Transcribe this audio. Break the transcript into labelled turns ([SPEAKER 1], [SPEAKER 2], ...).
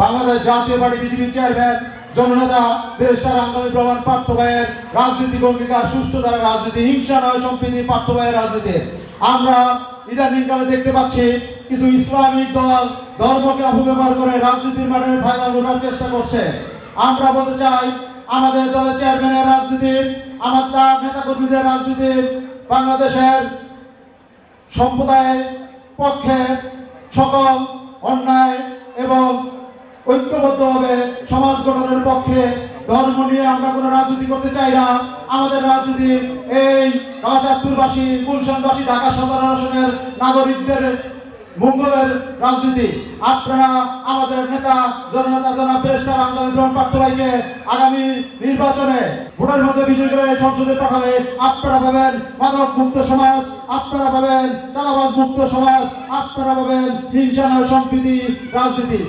[SPEAKER 1] Bangladesh Jatiya party BJP chairman, জননেতা, barrister আন্দোলন প্রমাণ পার্থ ভাইয়ের রাজনৈতিক অঙ্গীকার, সুষ্ঠু দ্বারা রাজনীতি, হিংসা নয়, সম্প্রীতি, পার্থ ভাইয়ের রাজনীতি। আমরা ইদানিং কালে দেখতে পাচ্ছি কিছু ইসলামিক দল ধর্মকে অপব্যবহার করে রাজনীতির মাঠে ফায়দা লোটার চেষ্টা করছে। আমরা বলতে চাই, আমাদের দলের চেয়ারম্যানের রাজনীতি আমাদের নেতা কর্মীদের রাজনীতি, বাংলাদেশের সম্প্রদায়ের পক্ষে সকল অন্যায় এবং ঐক্যবদ্ধভাবে সমাজ গঠনের পক্ষে। ধর্ম নিয়ে আমরা কোনো রাজনীতি করতে চাই না। আমাদের রাজনীতি এই কাঁচাপুরবাসী গুলশানবাসী, ঢাকা সদর আসনের নাগরিকদের মঙ্গলের রাজনীতি। আপনারা আমাদের নেতা, জননেতা, জনাব ব্রেস্টার আন্দোলন গ্রহণ ভাইকে আগামী নির্বাচনে ভোটের মধ্যে বিজয় করে সংসদে পাঠাবে আপনারা পাবেন মাদক মুক্ত সমাজ, আপনারা পাবেন চালাবাজ মুক্ত সমাজ, আপনারা পাবেন হিংসা সম্প্রীতি, রাজনীতি।